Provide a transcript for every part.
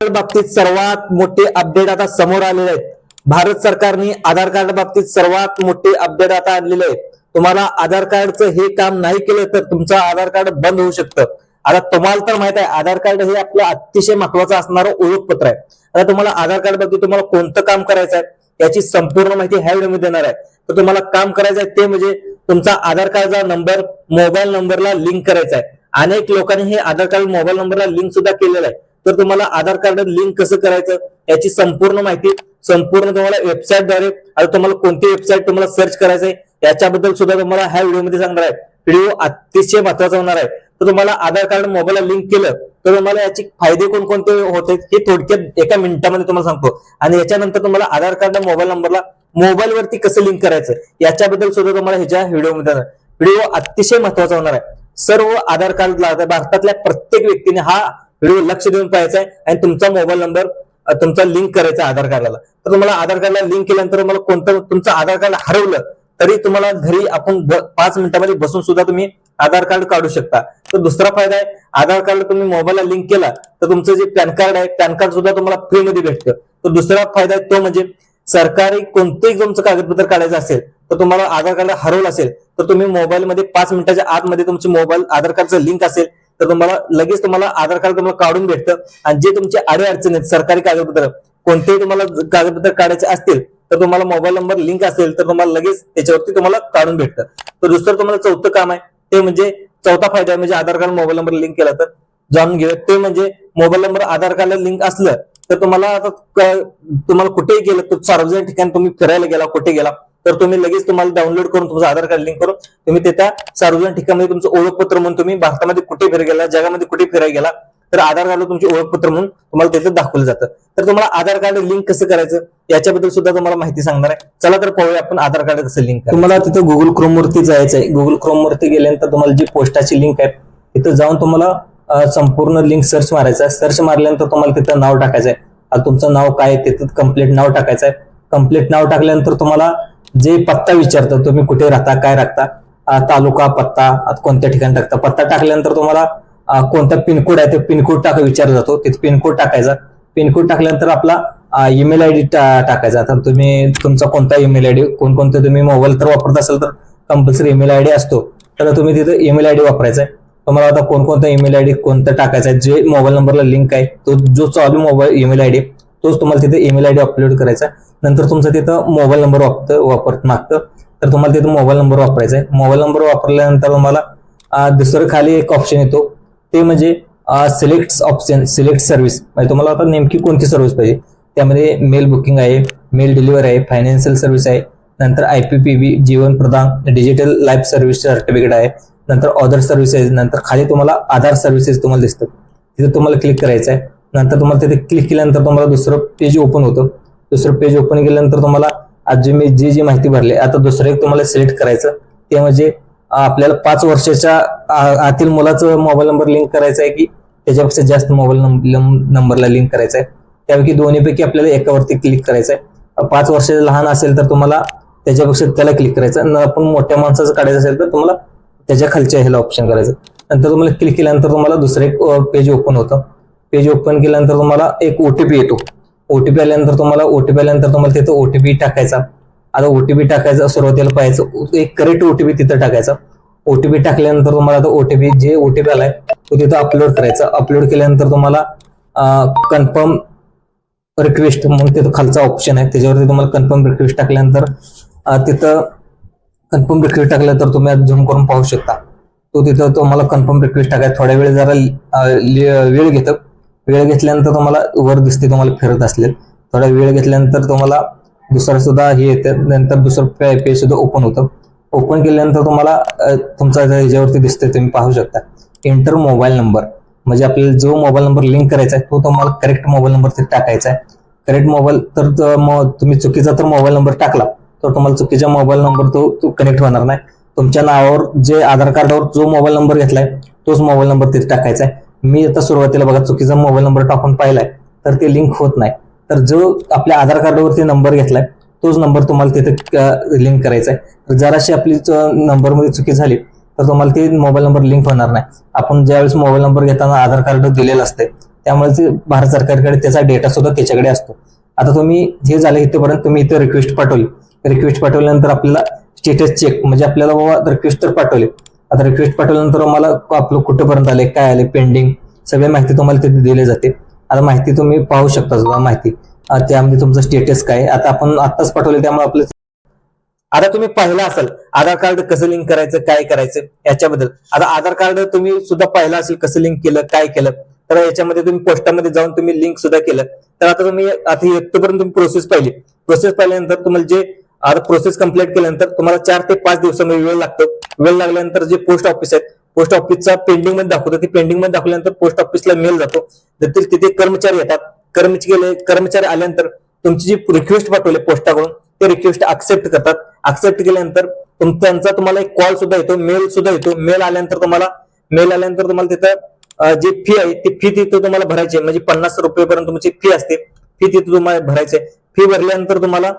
बाबतीत सर्वात मोठे अपडेट आता समोर आलेले आहेत. भारत सरकारने आधार कार्ड बाबतीत सर्वात मोठे अपडेट आता आणलेले आहेत. तुम्हाला आधार कार्डचं हे काम नाही केलं तर तुमचं आधार कार्ड बंद होऊ शकतं. आता तुम्हाला तर माहीत आहे आधार कार्ड हे आपलं अतिशय महत्वाचं असणारं ओळखपत्र आहे. आता तुम्हाला आधार कार्ड बाबतीत तुम्हाला कोणतं काम करायचं आहे याची संपूर्ण माहिती ह्या व्हिडिओमध्ये देणार आहे. तर तुम्हाला काम करायचं आहे ते म्हणजे तुमचा आधार कार्डचा नंबर मोबाईल नंबरला लिंक करायचा आहे. अनेक लोकांनी हे आधार कार्ड मोबाईल नंबरला लिंक सुद्धा केलेलं आहे. तर तुम्हाला आधार कार्ड लिंक कसं करायचं याची संपूर्ण माहिती संपूर्ण तुम्हाला वेबसाईटद्वारे आणि तुम्हाला कोणती वेबसाईट तुम्हाला सर्च करायचं आहे याच्याबद्दल सुद्धा तुम्हाला ह्या व्हिडिओमध्ये सांगणार आहे. व्हिडिओ अतिशय महत्त्वाचा होणार आहे. तर तुम्हाला आधार कार्ड मोबाईलला लिंक केलं तर तुम्हाला याचे फायदे कोणकोणते होते हे थोडक्यात एका मिनिटामध्ये तुम्हाला सांगतो. आणि याच्यानंतर तुम्हाला आधार कार्ड मोबाईल नंबरला मोबाईल वरती कसं लिंक करायचं याच्याबद्दल सुद्धा तुम्हाला ह्याच्या व्हिडिओमध्ये व्हिडिओ अतिशय महत्त्वाचा होणार आहे. सर्व आधार कार्डला भारतातल्या प्रत्येक व्यक्तीने हा व्हिडिओ लक्ष देऊन पाहायचा आहे आणि तुमचा मोबाईल नंबर तुमचा लिंक करायचा आधार कार्डाला. तर तुम्हाला आधार कार्डला लिंक केल्यानंतर मला कोणतं तुमचं आधार कार्ड हरवलं तरी तुम्हाला घरी आपण पाच मिनिटामध्ये बसून सुद्धा तुम्ही आधार कार्ड काढू शकता. तर दुसरा फायदा आहे आधार कार्ड तुम्ही मोबाईलला लिंक केला तर तुमचं जे पॅन कार्ड आहे पॅन कार्ड सुद्धा तुम्हाला फ्रीमध्ये भेटतं. तर दुसरा फायदा आहे तो म्हणजे सरकारी कोणतेही तुमचं कागदपत्र काढायचं असेल तर तुम्हाला आधार कार्ड हरवलं असेल तर तुम्ही मोबाईलमध्ये पाच मिनिटाच्या आतमध्ये तुमचे मोबाईल आधार कार्डचं लिंक असेल तर तुम्हाला लगेच तुम्हाला आधार कार्ड तुम्हाला काढून भेटतं. आणि जे तुमचे आडे अडचण आहेत सरकारी कागदपत्र कोणतेही तुम्हाला कागदपत्र काढायचे असतील तर तुम्हाला मोबाईल नंबर लिंक असेल तर तुम्हाला लगेच त्याच्यावरती तुम्हाला काढून भेटतं. तर दुसरं तुम्हाला चौथं काम आहे ते म्हणजे चौथा फायदा आहे म्हणजे Aadhaar card mobile number link केला तर. जाणून घेऊया ते म्हणजे मोबाईल नंबर आधार कार्डला लिंक असलं तर तुम्हाला आता क- तुम्हाला कुठेही गेलं तर सार्वजनिक ठिकाणी तुम्ही फिरायला गेला कुठे गेला तर तुम्ही लगेच तुम्हाला डाउनलोड करून तुमचं आधार कार्ड लिंक करून तुम्ही ते त्या सार्वजनिक ठिकाणी तुमचं ओळखपत्र म्हणून तुम्ही भारतामध्ये कुठे फिरायला गेला जगामध्ये कुठे फिरायला गेला तर आधार कार्ड तुमचे ओळखपत्र म्हणून तुम्हाला तिथे दाखवलं जातं. तर तुम्हाला आधार कार्ड लिंक कसं करायचं? याच्याबद्दल सुद्धा तुम्हाला माहिती सांगणार आहे. चला तर पाहूया आपण आधार कार्ड कसं लिंक तुम्हाला तिथं गुगल क्रोम वरती जायचं आहे. गुगल क्रोम वरती गेल्यानंतर तुम्हाला जी पोस्टाची लिंक आहे तिथं जाऊन तुम्हाला संपूर्ण लिंक सर्च मारायचं आहे. सर्च मारल्यानंतर तुम्हाला तिथं नाव टाकायचं आहे. तुमचं नाव काय आहे? तिथं कंप्लीट नाव टाकायचं आहे. कंप्लीट नाव टाकल्यानंतर तुम्हाला जे पत्ता विचारतात तुम्ही कुठे राहता काय राहता तालुका पत्ता कोणत्या ठिकाणी टाकता? पत्ता टाकल्यानंतर तुम्हाला कोणता पिनकोड आहे ते पिनकोड टाका विचारला जातो. तिथे पिनकोड टाकायचा. पिनकोड टाकल्यानंतर आपला ईमेल आय डी टाकायचा. तर तुम्ही तुमचा कोणता ईमेल आय डी कोणकोणते तुम्ही मोबाईल तर वापरत असाल तर कंपल्सरी ईमेल आय डी असतो. तर तुम्ही तिथे ईमेल आय डी वापरायचा आहे. तुम्हाला आता कोणकोणता ईमेल आय डी कोणतं टाकायचा आहे जे मोबाईल नंबरला लिंक आहे तो जो चालू मोबाईल ईमेल आय डी तोच तुम्हाला तिथे ईमेल आय डी अपलोड करायचा आहे. नंतर तुमचं तिथं मोबाईल नंबर वापरतं वापर मागतं. तर तुम्हाला तिथं मोबाईल नंबर वापरायचा आहे. मोबाईल नंबर वापरल्यानंतर तुम्हाला दुसरं खाली एक ऑप्शन येतो. ते म्हणजे सिलेक्ट ऑप्शन सिलेक्ट सर्व्हिस म्हणजे तुम्हाला आता नेमकी कोणती सर्व्हिस पाहिजे? त्यामध्ये मेल बुकिंग आहे मेल डिलिव्हरी आहे फायनान्शियल सर्व्हिस आहे नंतर I P P B Jeevan Pradan digital life service certificate आहे नंतर अदर सर्व्हिसेस नंतर खाली तुम्हाला आधार सर्व्हिसेस तुम्हाला दिसतात. तिथे तुम्हाला क्लिक करायचं आहे. नंतर तुम्हाला तिथे क्लिक केल्यानंतर तुम्हाला दुसरं पेज ओपन होतं. दुसरं पेज ओपन केल्यानंतर तुम्हाला आज जे मी जी जी माहिती भरली आता दुसरं एक तुम्हाला सिलेक्ट करायचं. ते म्हणजे आपल्याला पाच वर्षाच्या आतील मुलाचं मोबाईल नंबर लिंक करायचा आहे की त्याच्यापेक्षा जास्त मोबाईल नंबरला लिंक करायचा आहे. त्यापैकी दोन्हीपैकी आपल्याला एकावरती क्लिक करायचं आहे. पाच वर्षाचं लहान असेल तर तुम्हाला त्याच्यापेक्षा त्याला क्लिक करायचं आपण मोठ्या माणसाचं काढायचं असेल तर तुम्हाला त्याच्या खालच्या ह्याला ऑप्शन करायचं नंतर तुम्हाला क्लिक केल्यानंतर तुम्हाला दुसरं एक पेज ओपन होतं. पेज ओपन केल्यानंतर तुम्हाला एक ओटीपी येतो. ओटीपी आल्यानंतर तुम्हाला ओटीपी आल्यानंतर तुम्हाला तिथं ओटीपी टाकायचा. आता ओटीपी टाकायचा सुरुवातीला पाहायचं एक करेक्ट ओटीपी तिथं टाकायचा. ओटीपी टाकल्यानंतर तुम्हाला आता ओटीपी जे ओटीपी आलाय तो तिथं अपलोड करायचा. अपलोड केल्यानंतर तुम्हाला कन्फर्म रिक्वेस्ट म्हणून तिथं खालचा ऑप्शन आहे. त्याच्यावरती तुम्हाला कन्फर्म रिक्वेस्ट टाकल्यानंतर तिथं कन्फर्म रिक्वेस्ट टाकल्यानंतर तुम्ही झूम करून पाहू शकता. तो तिथं तुम्हाला कन्फर्म रिक्वेस्ट टाकायचा. थोड्या वेळ जरा वेळ घेतं. वेळ घेतल्यानंतर तुम्हाला वर दिसते तुम्हाला फिरत असलेल थोडा वेळ घेतल्यानंतर तुम्हाला दुसरं सुद्धा हे येतं. नंतर दुसरं पेज सुद्धा ओपन होतं. ओपन केल्यानंतर तुम्हाला तुमचा ह्याच्यावरती दिसतंय तुम्ही पाहू शकता. एंटर मोबाईल नंबर म्हणजे आपल्याला जो मोबाईल नंबर लिंक करायचा आहे तो तुम्हाला करेक्ट मोबाईल नंबर ते टाकायचा आहे. करेक्ट मोबाईल तर तुम्ही चुकीचा तर मोबाईल नंबर टाकला तर तुम्हाला चुकीचा मोबाईल नंबर तो कनेक्ट होणार नाही. तुमच्या नावावर जे आधार कार्डावर जो मोबाईल नंबर घेतलाय तोच मोबाईल नंबर तिथे टाकायचा आहे. मी आता सुरुवातीला बघा चुकीचा मोबाईल नंबर टाकून पाहिलाय तर ते लिंक होत नाही. तर जो आपल्या आधार कार्डवरती नंबर घेतलाय तोच नंबर तुम्हाला तिथे लिंक करायचा आहे तर जराशी आपली नंबरमध्ये चुकी झाली तर तुम्हाला ते मोबाईल नंबर लिंक होणार नाही. आपण ज्यावेळेस मोबाईल नंबर घेताना आधार कार्ड दिलेलं असते त्यामुळे ते भारत सरकारकडे त्याचा डेटा सुद्धा त्याच्याकडे असतो. आता तुम्ही हे झालं इथेपर्यंत तुम्ही इथे रिक्वेस्ट पाठवली. रिक्वेस्ट पाठवल्यानंतर आपल्याला स्टेटस चेक म्हणजे आपल्याला बाबा रिक्वेस्ट तर पाठवले. आता रिक्वेस्ट पाठवल्यानंतर मला आपलं कुठेपर्यंत आले काय आले पेंडिंग सगळी माहिती तुम्हाला तिथे दिली जाते आता माहिती तुम्ही पाहू शकता सुद्धा माहिती. त्यामध्ये तुमचं स्टेटस काय आता आपण आत्ताच पाठवले त्यामुळे आपलं आता तुम्ही पाहिलं असेल आधार कार्ड कसं लिंक करायचं काय करायचं याच्याबद्दल. आता आधार कार्ड तुम्ही सुद्धा पाहिलं असेल कसं लिंक केलं काय केलं तर याच्यामध्ये तुम्ही पोस्टामध्ये जाऊन तुम्ही लिंक सुद्धा केलं. तर आता तुम्ही आता इथपर्यंत तुम्ही प्रोसेस पाहिली. प्रोसेस पाहिल्यानंतर तुम्हाला जे आता प्रोसेस कंप्लीट केल्यानंतर तुम्हाला चार ते पाच दिवसामध्ये वेळ लागतो. वेळ लागल्यानंतर जे पोस्ट ऑफिस आहे पोस्ट ऑफिसचा पेंडिंगमध्ये दाखवतो. ते पेंडिंगमध्ये दाखवल्यानंतर पोस्ट ऑफिसला मेल जातो. तर तिथे कर्मचारी येतात. कर्मचारी कर्मचारी आल्यानंतर तुमची जी रिक्वेस्ट पाठवली पोस्टाकडून ते रिक्वेस्ट अक्सेप्ट करतात. एक्सेप्ट केल्यानंतर तुम- त्यांचा तुम्हाला एक कॉल सुद्धा येतो. मेल सुद्धा येतो. मेल आल्यानंतर तुम्हाला मेल आल्यानंतर तुम्हाला तिथं जी फी आहे ती फी तिथं तुम्हाला भरायची आहे. म्हणजे पन्नास रुपयेपर्यंत तुमची फी असते. फी तिथे तुम्हाला भरायची आहे. फी भरल्यानंतर तुम्हाला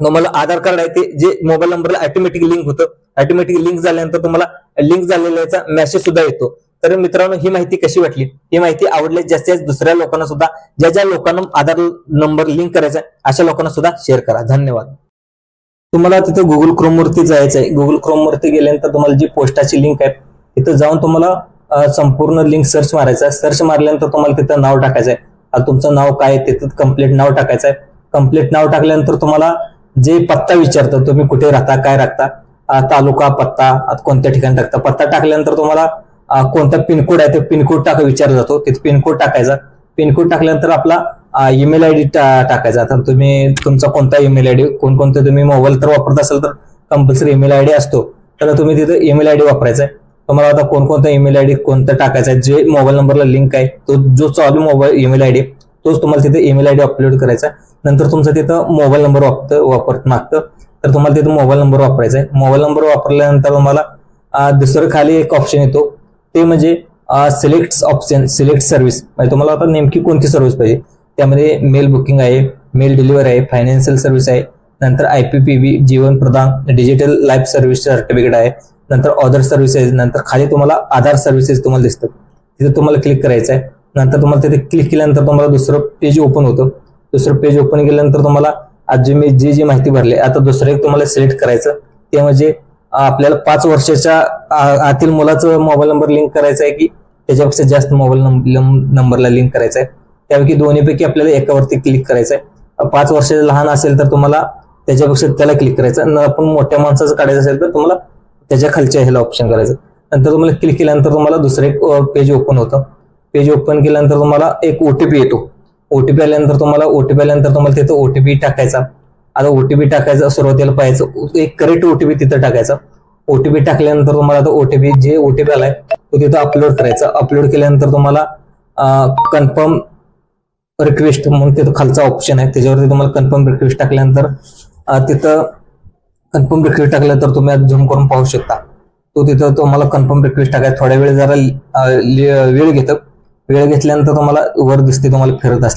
तुम्हाला आधार कार्ड आहे ते जे मोबाईल नंबरला ऑटोमॅटिक लिंक होतं. ऑटोमॅटिक लिंक झाल्यानंतर तुम्हाला लिंक झालेल्याचा मेसेज सुद्धा येतो. तर मित्रांनो ही माहिती कशी वाटली? ही माहिती आवडली जास्तीत जास्त दुसऱ्या लोकांना सुद्धा ज्या ज्या लोकांना आधार नंबर लिंक करायचा आहे अशा लोकांना सुद्धा शेअर करा. धन्यवाद. तुम्हाला तिथे गुगल क्रोम वरती जायचं आहे. गुगल क्रोम वरती गेल्यानंतर तुम्हाला जी पोस्टाची लिंक आहे तिथं जाऊन तुम्हाला संपूर्ण लिंक सर्च मारायचं आहे. सर्च मारल्यानंतर तुम्हाला तिथं नाव टाकायचं आहे. तुमचं नाव काय तिथं कंप्लीट नाव टाकायचं आहे. कंप्लीट नाव टाकल्यानंतर तुम्हाला जे पत्ता विचारतं तुम्ही कुठे राहता काय राहता तालुका पत्ता कोणत्या ठिकाणी टाकता? पत्ता टाकल्यानंतर तुम्हाला कोणता पिनकोड आहे ते पिनकोड टाका विचारला जातो. तिथे पिनकोड टाकायचा. पिनकोड टाकल्यानंतर आपला ईमेल आय डी टाकायचा. आता तुम्ही तुमचा कोणता ईमेल आय डी कोणकोणते तुम्ही मोबाईल तर वापरत असाल तर कंपल्सरी ईमेल आय डी असतो. तर तुम्ही तिथे ईमेल आय डी वापरायचा आहे. तुम्हाला आता कोणकोणता ईमेल आय डी कोणतं टाकायचा आहे जे मोबाईल नंबरला लिंक आहे तो जो चालू मोबाईल ईमेल आय डी तोच तुम्हाला तिथे ईमेल आय डी अपलोड करायचा आहे. नंतर तुमचं तिथं मोबाईल नंबर वापर वापर मागतं. तर तुम्हाला तिथं मोबाईल नंबर वापरायचा आहे. मोबाईल नंबर वापरल्यानंतर तुम्हाला दुसरं खाली एक ऑप्शन येतो. ते म्हणजे सिलेक्ट ऑप्शन सिलेक्ट सर्व्हिस म्हणजे तुम्हाला आता नेमकी कोणती सर्व्हिस पाहिजे? त्यामध्ये मेल बुकिंग आहे मेल डिलिव्हरी आहे फायनान्शियल सर्व्हिस आहे नंतर I P P B Jeevan Pradan digital life service certificate आहे नंतर अदर सर्व्हिसेस नंतर खाली तुम्हाला आधार सर्व्हिसेस तुम्हाला दिसतात. तिथे तुम्हाला क्लिक करायचं आहे. नंतर तुम्हाला तिथे क्लिक केल्यानंतर तुम्हाला दुसरं पेज ओपन होतं. दुसरं पेज ओपन केल्यानंतर तुम्हाला आज जे मी जी जी माहिती भरली आता दुसरं एक तुम्हाला सिलेक्ट करायचं. ते म्हणजे आपल्याला पाच वर्षाच्या आतील मुलाचं मोबाईल नंबर लिंक करायचा आहे की त्याच्यापेक्षा जास्त मोबाईल नंबरला लिंक करायचा आहे. त्यापैकी दोन्हीपैकी आपल्याला एकावरती क्लिक करायचं आहे. पाच वर्षाचं लहान असेल तर तुम्हाला त्याच्यापेक्षा त्याला क्लिक करायचं आपण मोठ्या माणसाचं काढायचं असेल तर तुम्हाला त्याच्या खालच्या ह्याला ऑप्शन करायचं नंतर तुम्हाला क्लिक केल्यानंतर तुम्हाला दुसरं एक पेज ओपन होतं. पेज ओपन केल्यानंतर तुम्हाला एक ओटीपी येतो. ओटीपी आल्यानंतर तुम्हाला ओटीपी आल्यानंतर तुम्हाला तिथं ओटीपी टाकायचा. आता ओटीपी टाकायचा सुरुवातीला पाहायचं एक करेक्ट ओटीपी तिथं टाकायचा. ओटीपी टाकल्यानंतर तुम्हाला आता ओटीपी जे ओटीपी आलाय तो तिथं अपलोड करायचा. अपलोड केल्यानंतर तुम्हाला कन्फर्म रिक्वेस्ट म्हणून तिथं खालचा ऑप्शन आहे. त्याच्यावरती तुम्हाला कन्फर्म रिक्वेस्ट टाकल्यानंतर तिथं कन्फर्म रिक्वेस्ट टाकल्यानंतर तुम्ही झूम करून पाहू शकता. तो तिथं तुम्हाला कन्फर्म रिक्वेस्ट टाकायचा. थोड्या वेळ जरा लि- वेळ घेतं. वेळ घेतल्यानंतर तुम्हाला वर दिसते तुम्हाला फिरत असते.